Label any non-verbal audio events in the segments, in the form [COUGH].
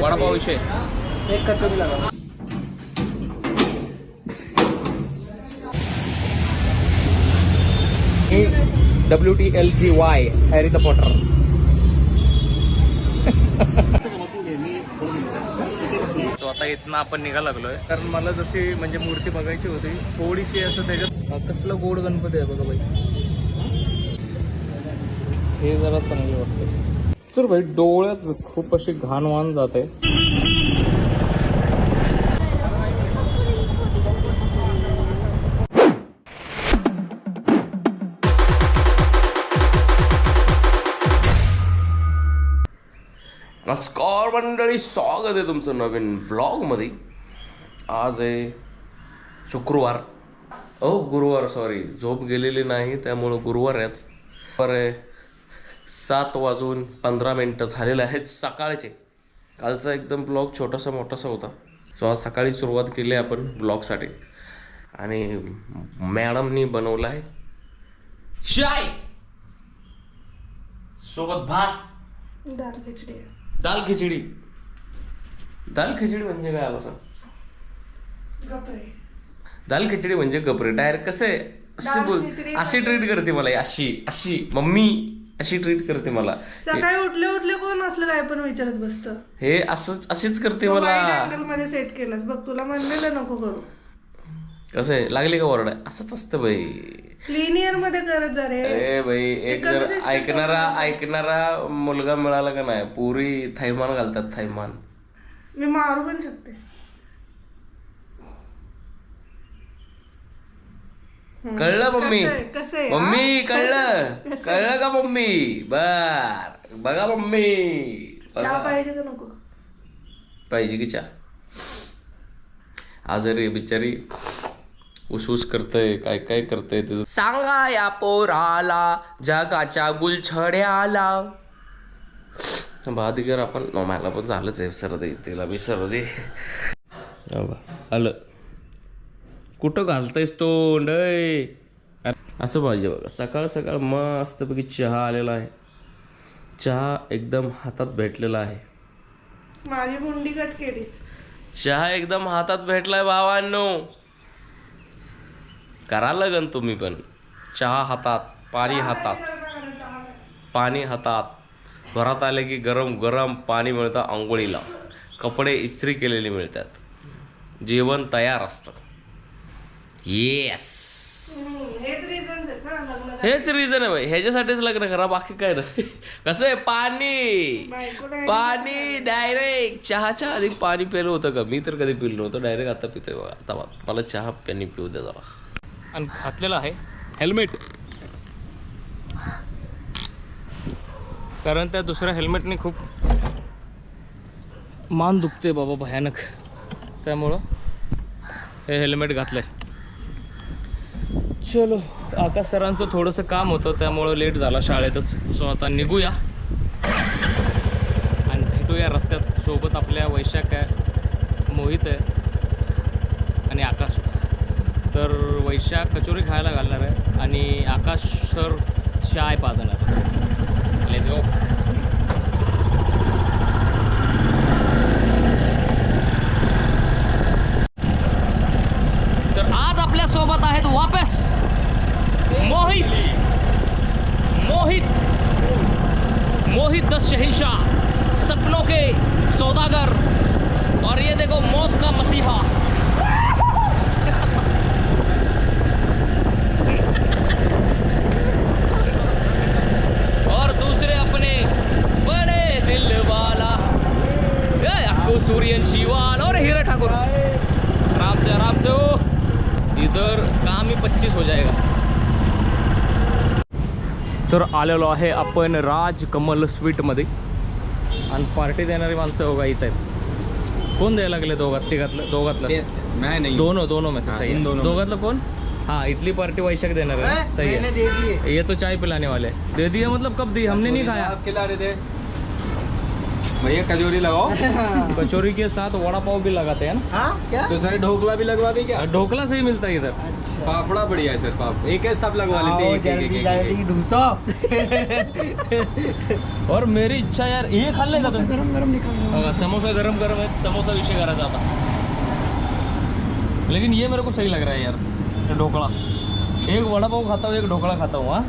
वडापाव विषय. एक कचोरी लगा W T L G Y Harry the Potter आता इथनं आपण निघा लागलोय. कारण मला जशी म्हणजे मूर्ती बघायची होती थोडीशी असं त्याच्यात कसलं गोड गणपती आहे बघा बाई. हे जरा चांगले वाटतं तर भाई डोळ्यात खूप अशी घाण वाण जाते. नमस्कार मंडळी स्वागत आहे तुमचं नवीन व्लॉगमध्ये आज आहे शुक्रवार. ओ गुरुवार सॉरी झोप गेलेली नाही त्यामुळं गुरुवार आहेच. बरं आहे. सात वाजून पंधरा मिनटं झालेले आहेत सकाळचे. कालचा एकदम ब्लॉग छोटासा मोठासा होता. सो आज सकाळी सुरुवात केली आहे आपण ब्लॉगसाठी. आणि मॅडमनी बनवला आहे चाय. सोबत भात. दाल खिचडी. दाल खिचडी. दाल खिचडी म्हणजे काय बसा दाल खिचडी म्हणजे गपरे. डायरेक्ट कसं? दाल बोल अशी ट्रीट करते मला अशी अशी. मम्मी. अशी ट्रीट करते मला. सकाळी उठले उठले कोण असलं काय पण विचारत बसतं. हे असंच अशीच करते मला. मध्ये सेट केलंस. बघ तुला म्हणलेलं नको करू. कसं आहे? लागली का ओरडा? असंच असतं बाई. लिनियरमध्ये करत जा रे. बाई एक जर ऐकणारा ऐकणारा मुलगा मिळाला का नाही? पुरी थैमान घालतात थैमान. मी मारू पण शकते. कळलं मम्मी? मम्मी? कळलं? कळलं का मम्मी? बर. बघा मम्मी. पाहिजे का नको? पाहिजे की चहा? आजारी आहे बिचारी उसऊस करतय काय काय करतय तिचं? सांगा या पोराला जगाच्या गुलछड्याला. बाधिकर आपण मला पण झालंच आहे सर्दी तिला बी सर्दी आलं. कुठं घालतायस तोंड? असं पाहिजे बघा. सकाळ सकाळ मस्तपैकी चहा आलेला आहे. चहा एकदम हातात भेटलेला आहे. माझी मुंडी कट केलीस. चहा एकदम हातात भेटलाय भावांनो. करा लगन तुम्ही पण. चहा हातात पाणी हातात. पाणी हातात. घरात आले की गरम गरम पाणी मिळतं आंघोळीला कपडे इस्त्री केलेले मिळतात. जेवण तयार असतं. येस हेच रिझन ना आहे बाई. ह्याच्यासाठीच लग्न करा बाकी काय नाही. कसं आहे? पाणी. पाणी डायरेक्ट चहाच्या आधी पाणी पिलं होतं का? मी तर कधी पिलं नव्हतं. डायरेक्ट आता पितोय बघा. आता बघ. मला चहा त्यांनी पिऊ द्या जरा. आणि घातलेलं आहे. हेल्मेट कारण त्या दुसऱ्या हेल्मेटने खूप मान दुखते बाबा भयानक. त्यामुळं हे हेल्मेट घातलंय. चलो. आकाश सरांचं थोडंसं काम होतं त्यामुळं लेट झाला शाळेतच. सो आता निघूया. आणि भेटूया रस्त्यात. सोबत आपल्या वैशाख आहे. मोहित आहे. आणि आकाश. तर वैशाख कचोरी खायला घालणार आहे. आणि आकाश सर चाय पाजणार. लेट्स गो शहनशाह सपनों के सौदागर। और ये देखो, मौत का मसीहा। और दूसरे अपने बड़े दिल वाला सूर्यन शिवाल और हीरा ठाकुर। आराम से आराम से हो इधर काम ही पच्चीस हो जाएगा। तर आलेलो आहे आपण राज कमल स्वीटमध्ये. आणि पार्टी देणारी माणसं बघा इथं आहेत. कोण द्यायला लागले दोघात तिघातलं? दोघातलं? मैं नहीं दोनों दोनों में से हाँ, सही इन है दोनों में। दोघातलं कोण? हाँ इतनी पार्टी वैशाख देना है सही है दिए. ये तो चाय पिलाने वाले। दे दिया मतलब कब दी? हमने नहीं खाया. आप खिला रहे थे। भैया कचौरी लगाओ। [LAUGHS] कचौरी के साथ वड़ा पाव भी लगाते हैं ना? हाँ क्या? तो सर ढोकला भी लगवा दी क्या? ढोकला से ही मिलता है इधर। अच्छा। पापड़ा बढ़िया है सर पाप एक है सब लगवा लेते हैं और मेरी इच्छा यार ये खा लेगा तुम? गरम गरम निकाल समोसा गरम गरम है समोसा विषय करायचा जाता। लेकिन ये मेरे को सही लग रहा है यार ढोकला। एक वड़ा पाव खाता हूँ एक ढोकला खाता हूँ हाँ।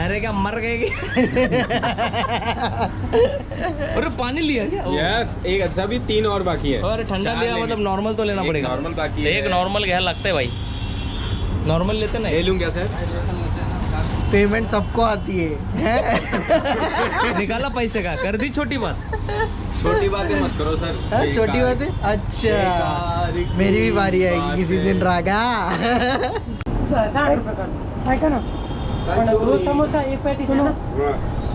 अरे क्या मर गए अरे [LAUGHS] पानी लिया क्या? यस एक अच्छा भी तीन और बाकी है। अरे ठंडा लिया मतलब नॉर्मल तो लेना पड़ेगा। नॉर्मल बाकी है। एक नॉर्मल घ्यायला लागतंय भाई। नॉर्मल लेते ना? ले नाही लूँ क्या सर पेमेंट सबको आती है। [LAUGHS] निकाला पैसे का कर दी छोटी बात। छोटी बातें मत करो सर हाँ, छोटी बात? है अच्छा मेरी भी बारी आएगी किसी दिन रागा। साठ रुपये का ऐका ना? दो समोसा एक पैटी।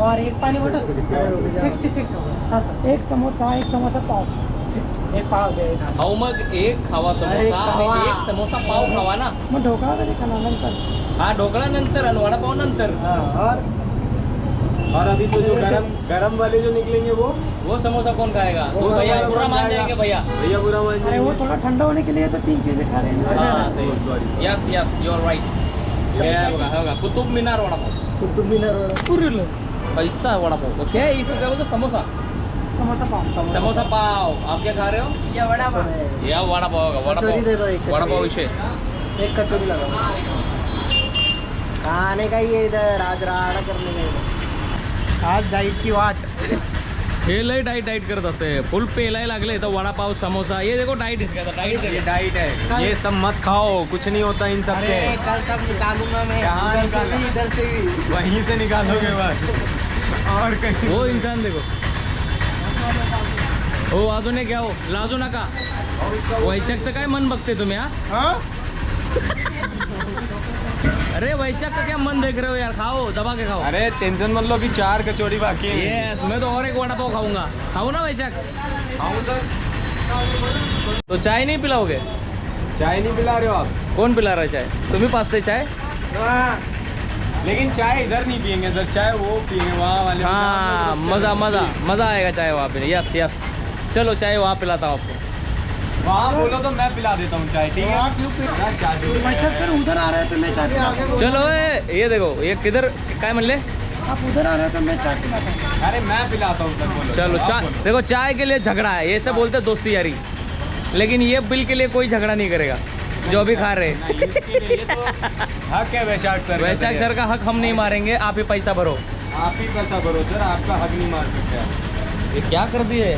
और एक पानी बोतल सिक्स्टी सिक्स होगा एक समोसा एक समोसा पाव. एक पाव दे अहो मग एक खावा समोसा. आणि एक समोसा पाव खावा ना. मग ढोकळा कधी खाणार नंतर? हा ढोकळा नंतर आणि वडापाव नंतर. और? और अभी तो जो गरम गरम वाले जो निकलेंगे वो? वो समोसा कौन खाएगा? वो भैया पूरा मान जाएँगे भैया। भैया पूरा मान अरे वो थोड़ा ठंडा होने के लिए तो तीन चीज़ें खा रहे हैं। हा. यस यस युअर राईट हे बघा हे बघा कुतुब मिनार वडापाव. कुतुब मीनार वाला पुरीलं. पैसा वडापाव. ओके इसको क्या बोलते? समोसा. समोसा पाव. समोसा पाव. आप क्या खा रहे हो? या वडा पाव. या वडापाव होगा कचौरी दे दो एक वडापाव वडापाव कचौरी। विषय. एक कचौरी लगा. खाने का ही है इधर आज राडा करने का इधर आज डाइट की वाट. हे लय डाईट डाईट करत असते फुल पेलाय लागले तर वडापाव समोसा ये देखो डाईट इसका डाईट ये डाइट है। ये सब मत खाओ कुछ नहीं होता इन सब अरे से। कल सब निकालूँगा मैं। कहाँ इधर से? इधर से वहीं से निकालोगे बस और कहीं। हो इंसान देखो। हो अजून एक घ्या हो लाजू नका वैशाखचं काय मन बघते तुम्ही हा? हाँ? अरे वैशाख का क्या मन देख रहे हो यार? खाओ दबा के खाओ। अरे टेंशन मत लो कि चार कचौड़ी बाकी है। यस मैं तो और एक वड़ा पाव खाऊँगा। खाऊ ना वैशाख। खाऊं सर तो चाय नहीं पिलाओगे? चाय नहीं पिला रहे हो आप? कौन पिला रहा है चाय? तुम्ही पाचते चाय? लेकिन चाय इधर नहीं पियेंगे सर चाय वो पियेंगे वहाँ वाले। हाँ मज़ा मज़ा मज़ा आएगा चाय वहाँ पे। यस यस चलो चाय वहाँ पिलाता हूँ आपको। वहाँ बोलो तो मैं पिला देता हूँ चाय ठीक है? चाय दो। अच्छा उधर आ रहे हैं तो मैं चाय चलो ये देखो ये किधर काय म्हणले? आप उधर आ रहे हैं तो मैं चाय पिलाता हूँ अरे मैं पिलाता हूँ सर चलो चाय देखो चाय के लिए झगड़ा है ये सब बोलते दोस्ती यारी। लेकिन ये बिल के लिए कोई झगड़ा नहीं करेगा जो भी खा रहे तो हक है वैशाख सर वैशाख सर का हक हम नहीं मारेंगे आप ही पैसा भरो। आप ही पैसा भरो सर आपका हक नहीं मार सकते ये क्या कर दिए?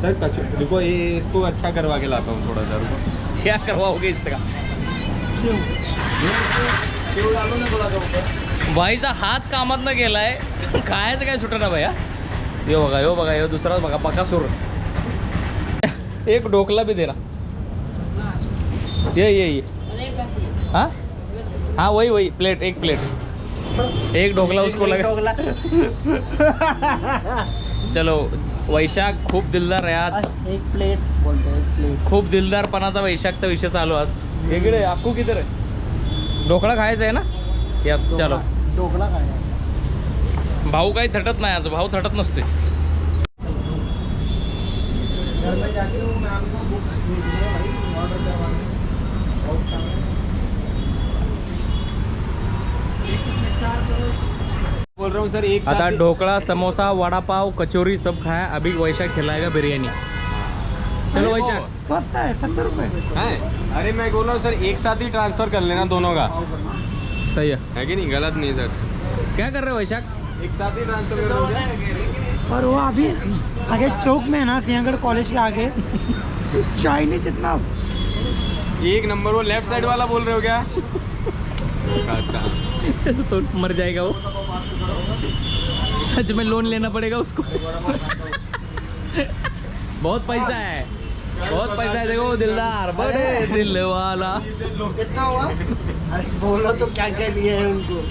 सर कचौ रुको ये इसको अच्छा करवा के लाता हूँ थोड़ा सा रुको। क्या करवाओगे इसका बाईचा हात कामात न गेलाय खायचं काय सुट ना [LAUGHS] भैया? यो बघा यो बघा यो दुसरा बघा पकासूर एक ढोकला भी देना। ये ये ये। हाँ? हाँ वही वही प्लेट एक प्लेट एक ढोकला उसको लगा। ढोकला। [LAUGHS] चलो वैशाख खूप दिलदार आहे आज. एक प्लेट बोलते एक प्लेट खूप दिलदारपणाचा वैशाखचा विषय चालू आज. इकडे अक्कू किती रे? ढोकळा खायचा आहे ना? यस चलो. ढोकला खाया भाऊ काही थटत नाही आज. भाऊ थटत नसते घर में जाके वो मैं आपको बुक भेज दूंगा भाई ऑर्डर करवाना बहुत काम है। बोल रहा हूँ सर एक आता साथ ढोकळा समोसा वडापाव कचोरी सब खाया अभी वैशाख खिलाएगा बिरयानी। चलो वैशाख स्वस्त है सत्तर रुपये अरे मैं बोल रहा हूँ सर एक साथ ही ट्रांसफ़र कर लेना दोनों का। सही है। है कि नहीं? गलत नहीं सर। क्या कर रहे हो वैशाख एक साथ ही ट्रांसफ़र कर और वो अभी आगे चौक में है ना सिंहगढ़ कॉलेज के आगे। [LAUGHS] चाइनीज़ इतना एक नंबर वो लेफ़्ट साइड वाला बोल रहे हो क्या? [LAUGHS] तो मर जाएगा वो। सच में लोन लेना पड़ेगा उसको। [LAUGHS] बहुत पैसा है। बहुत पैसा है देखो दिलदार। बड़े दिल वाला। कितना हुआ? बोलो तो क्या क्या लिए है उनको?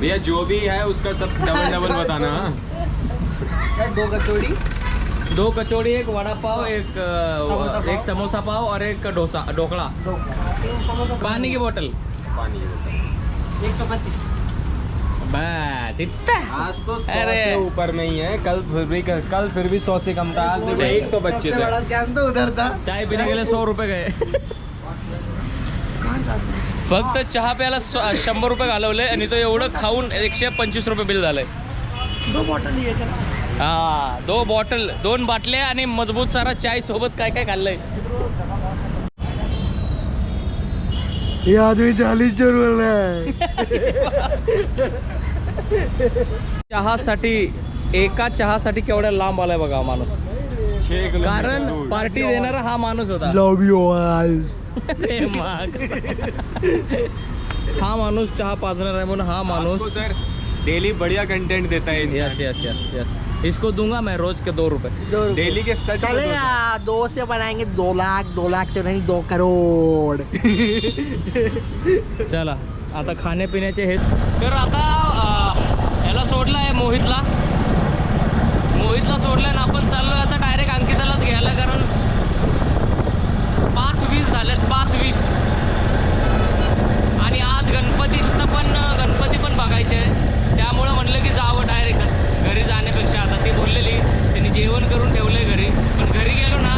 भैया जो भी है उसका सब डबल डबल [LAUGHS] बताना। हाँ? दो कचौड़ी? दो कचौड़ी एक वड़ा पाव एक समोसा पाव। एक समोसा पाव और एक डोसा ढोकला। पानी की बोतल। पानी एक सौ पच्चीस। बस इतना। आज तो अरे। से ऊपर में ही है कल फिर भी कल फिर भी सौ से कम था आज देखो एक सौ पच्चीस सबसे है बड़ा स्कैम तो उधर था। चाय पिणे गेले सौ रुपये गए। फक्त चहा प्यायला स- शंभर रुपये घालवले आणि तो एवढं खाऊन एकशे पंचवीस रुपये बिल झालंय दो बॉटल लिए थे ना हा दो बॉटल दोन बाटल्या आणि मजबूत सारा चाय सोबत काय काय खाल्लंय. ये आदमी चालीस चोर बोल रहा है चहासाठी एका चहासाठी केवढ्या लांब आलाय बघा हा माणूस. कारण। पार्टी देणारा हा माणूस होता. लव यू ऑल हे मग. हा माणूस चहा पाजणार आहे म्हणून हा माणूस. सर डेली बढ़िया कंटेंट देता है इंसान. यस यस यस यस इसको दूंगा मैं रोज के दो रुपए। डेली के सच को चलेगा दो से बनाएंगे दो लाख दो लाख से बनाएंगे दो करोड़। [LAUGHS] चला आता खाण्यापिण्याचे हे तर आता याला सोडलं आहे मोहितला। मोहितला सोडलं आणि आपण चाललो आता डायरेक्ट अंकितालाच घ्यायला कारण पाच वीस झालेत पाच वीस. आणि आज गणपतीचं पण गणपती पण बघायचे. आहे त्यामुळं म्हणलं की जावं डायरेक्टच घरी जाण्यापेक्षा आता ती बोललेली त्यांनी जेवण करून ठेवलंय घरी पण घरी गेलो ना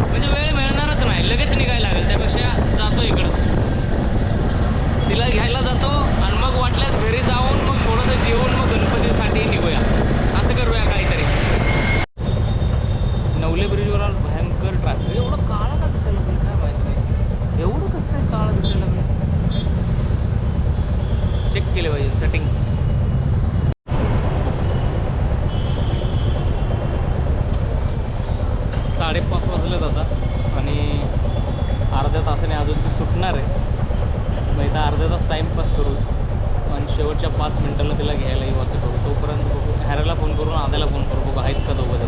म्हणजे वेळ मिळणारच नाही लगेच निघायला लागेल त्यापेक्षा जातो इकडंच तिला घ्यायला जातो आणि मग वाटल्यास घरी जाऊन मग थोडंसं जेवून मग गणपतीसाठी निघूया असं करूया काहीतरी नवले ब्रिजवर आलो, भयंकर ट्रॅफिक एवढं काळा का दिसायला लागलं काय माहिती नाही एवढं कसं काय काळा दिसायला लागलं चेक केले पाहिजे सेटिंग्स साडेपाच वाजलेत आता आणि आणि अजून ते सुटणार आहे. मग इथं अर्धा तास टाईमपास करू. आणि शेवटच्या पाच मिनिटाला तिला घ्यायला येऊ असं करू. तोपर्यंत बघू. हॅराला फोन करून आद्याला फोन करू. बघू आहेत का दोघं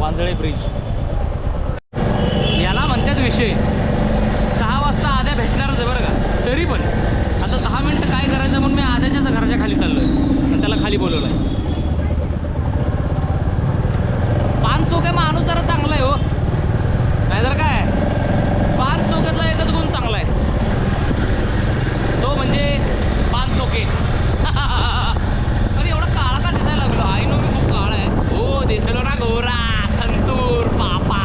वांजळे ब्रिज याला म्हणतात विषय. सहा वाजता आद्या भेटणारच आहे बरं का. तरी पण आता दहा मिनटं काय करायचं म्हणून मी आद्याच्याच घराच्या खाली चाललो आहे आणि त्याला खाली बोलवलं आहे पान चौक आहे माणूस जरा चांगला आहे हो नाहीतर काय? पान चौकातला एकच गुण चांगला आहे तो म्हणजे पान चौके. [LAUGHS] अरे एवढा काळा का दिसायला लागलो. आई नो मी खूप काळा आहे. हो दिसलो ना गोरा संतूर पापा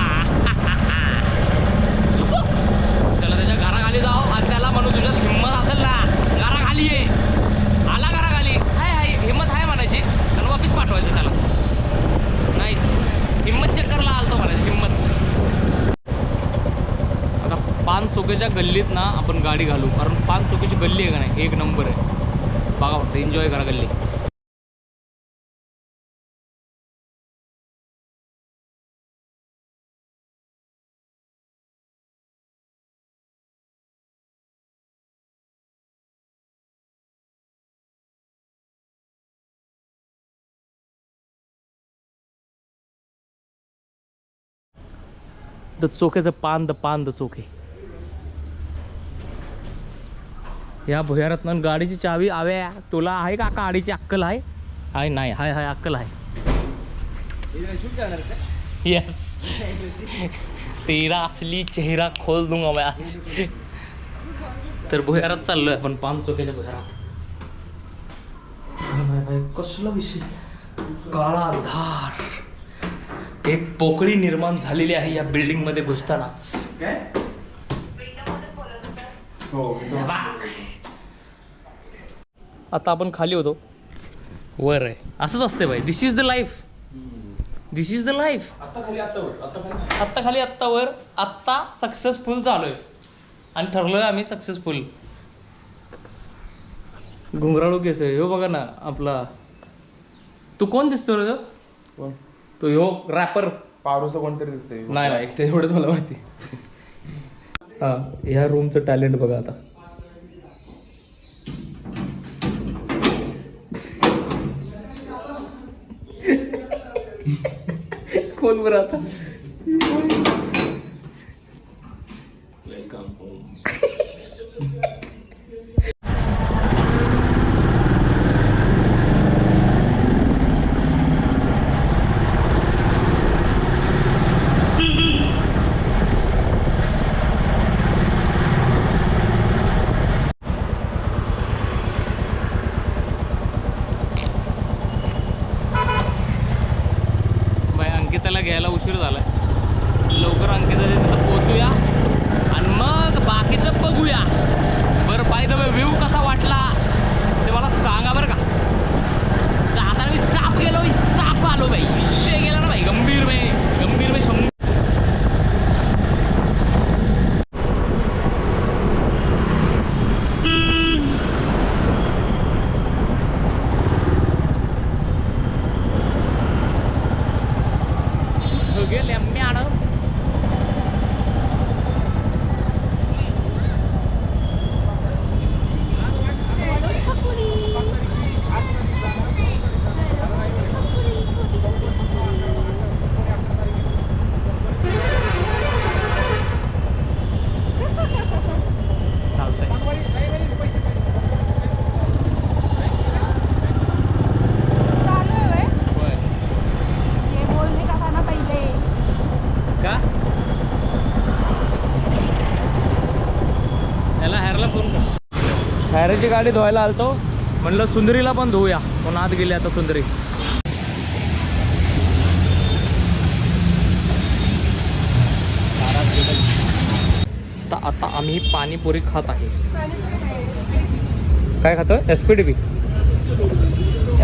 चुप. त्याला त्याच्या घराखाली जाऊ आणि त्याला म्हणू तुझ्यात हिंमत असेल ना घराखाली ये आला घराखाली हाय हाय हिंमत आहे म्हणायची आणि वापिस पाठवायचं त्याला नाईस हिंमत चक्करला आलतो म्हणायचं हिंमत आता पान चौकीच्या गल्लीत ना आपण गाडी घालू. कारण पाच चौकीची गल्ली आहे का नाही? एक नंबर आहे. बघा फक्त एन्जॉय करा गल्ली. द चोखेचं पान द पान द चोखे या भुयारातनं गाडीची चावी आव्या तुला आहे का गाडीची अक्कल आहे? आहे नाही हाय हाय अक्कल आहे. यस तेरा असली चेहरा खोल दूंगा मैं आज तर भुयारात चाललोय आपण पान चोक्याच्या भुयारात. भाई, भाई, भाई, कसला विषय? काळा अंधार. एक पोकळी निर्माण झालेली आहे या बिल्डिंगमध्ये घुसतानाच. आता आपण खाली होतो. वर आहे. असंच असते भाई this is the life this is the life आता खाली आता वर. आता खाली. आत्ता खाली आत्ता वर. आत्ता सक्सेसफुल झालोय. आणि ठरलोय आम्ही सक्सेसफुल घुंगराळू केस आहे. ह्यो बघा ना आपला. तू कोण दिसतो रे तो? तो ह्यो रॅपर पारूचं कोणतरी दिसतंय. नाही, नाही. ते एवढंच मला माहिती. हा ह्या रूमचं टॅलेंट बघा आता. कोण बरं आता उशीर झालाय. लवकर अंकिताच्या तिथं पोचूया आणि मग बाकीचं बघूया. बरं बाय द व्ह्यू कसा वाटला? ते मला सांगा बरं का. जाताना मी चाप गेलो चाप आलो बाई. विषय गेला ना बाई गंभीर बाई शंभर गेले मॅडम चालतंय होय का त्याला हॅरला फोन कर हॅरची गाडी धुवायला आलतो. म्हणलं सुंदरीला पण धुवूया पण आत गेली आता सुंदरी. तर आता आम्ही पाणीपुरी खात आहे. काय खातो S P D P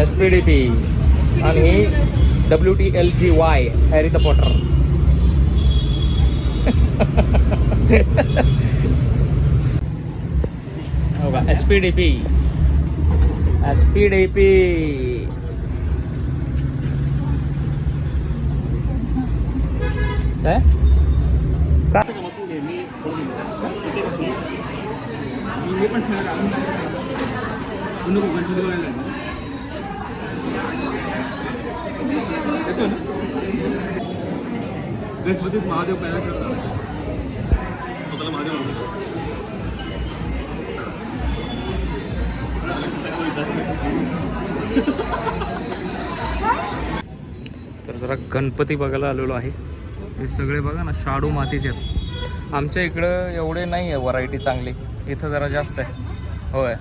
S P D P आणि W T L G Y Harry the Potter S P D P. S P D P. काय? गणपतीत महादेव पहिला करतात जरा गणपती बघायला आलेलो आहे. हे सगळे बघा ना शाडू मातीचे आहेत. आमच्या इकडं एवढे नाही आहे व्हरायटी चांगली. इथं जरा जास्त आहे. होय.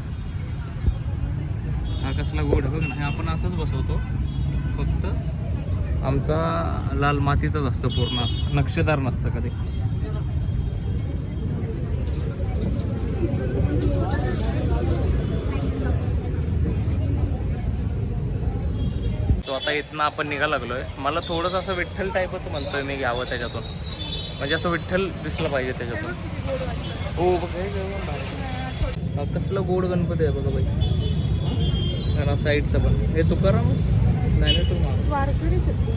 हा कसला गोड बघ ना. हे आपण असंच बसवतो. फक्त आमचा लाल मातीचाच असतो पूर्ण. असं नक्षीदार नसतं कधी. आता इथनं आपण निघा लागलोय. मला थोडंसं असं विठ्ठल टाईपच म्हणतोय मी घ्यावं त्याच्यातून. म्हणजे असं विठ्ठल दिसलं पाहिजे त्याच्यातून. हो बघ कसलं गोड गणपती आहे बघा बाई. आणि साईडचं पण. हे तुकाराम? नाही आहेत.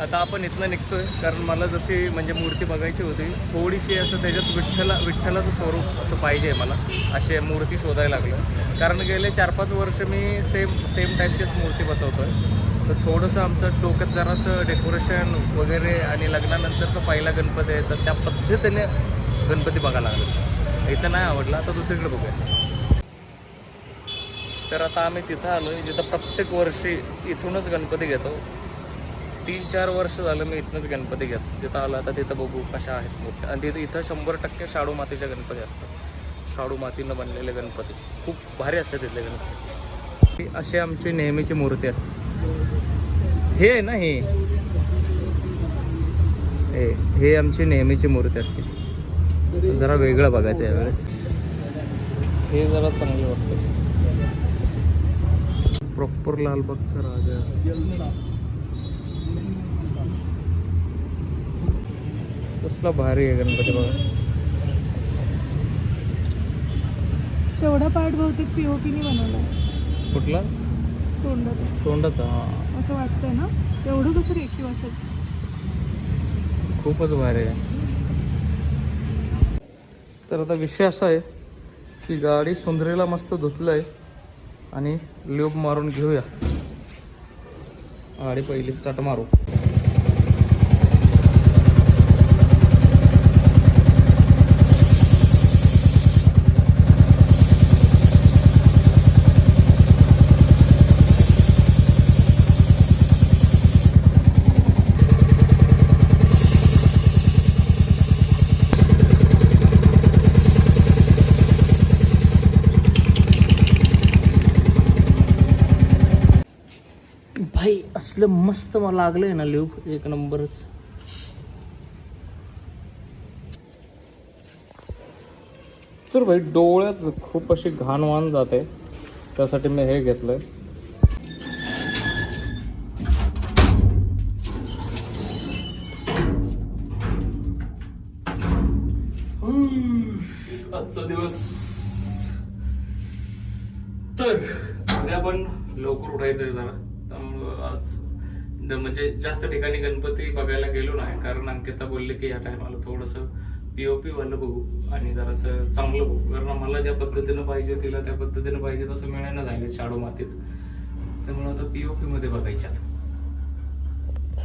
आता आपण इथनं निघतोय कारण मला जशी म्हणजे मूर्ती बघायची होती थोडीशी असं त्याच्यात विठ्ठला विठ्ठलाचं स्वरूप असं पाहिजे मला. अशी मूर्ती शोधायला लागलं कारण गेले चार पाच वर्ष मी सेम सेम टाईपचीच मूर्ती बसवतो आहे तर थोडंसं आमचं डोक्यात जरासं डेकोरेशन वगैरे आणि लग्नानंतरचा पहिला गणपती आहे तर त्या पद्धतीने गणपती बघायला लागलो. इथं नाही आवडला आता दुसरीकडे बघूया. तर आता आम्ही तिथं आलो आहे जिथं प्रत्येक वर्षी इथूनच गणपती घेतो. तीन चार वर्ष झालं मी इथनंच गणपती घेतो तिथं आलं आता तिथं बघू कशा आहेत मूर्त्या. आणि तिथं इथं शंभर टक्के शाडू मातीच्या गणपती असतात. शाडू मातीनं बनलेले गणपती. खूप भारी असतात तिथले गणपती. ही आमची नेहमीची मूर्ती असते. हे ना हे? हे आमची नेहमीची मूर्ती असते. जरा वेगळं बघायचं यावेळेस. हे जरा चांगलं वाटतं. प्रॉपर लालबागचा राजा कसला भारी आहे गणपती बघा. तेवढा पार्ट बहुतेक पीओपीने बनवला कुठला? तोंडाचा. तोंडाचा हा. असं वाटतंय ना? तेवढं कसं रेखीव असेल? खूपच भारी आहे. तर आता विषय असा आहे की गाडी सुंदरीला मस्त धुतलं आहे आणि ल्यूब मारून घेऊया. गाडी पहिली स्टार्ट मारू. असलं मस्त मला लागलंय ना लिव एक नंबरच. तर भाई डोळ्यात खूप अशी घाण वाण जाते. त्यासाठी मी हे घेतलंय. जास्त ठिकाणी गणपती बघायला गेलो नाही. कारण अंकिता बोलले की या टायमाला थोडंसं पीओपी वालं बघू आणि जरासं चांगलं बघू. कारण मला ज्या पद्धतीनं पाहिजे तिला त्या पद्धतीनं पाहिजे तसं मिळायला झाले शाडो मातीत. त्यामुळे आता पीओपी मध्ये बघायच्यात.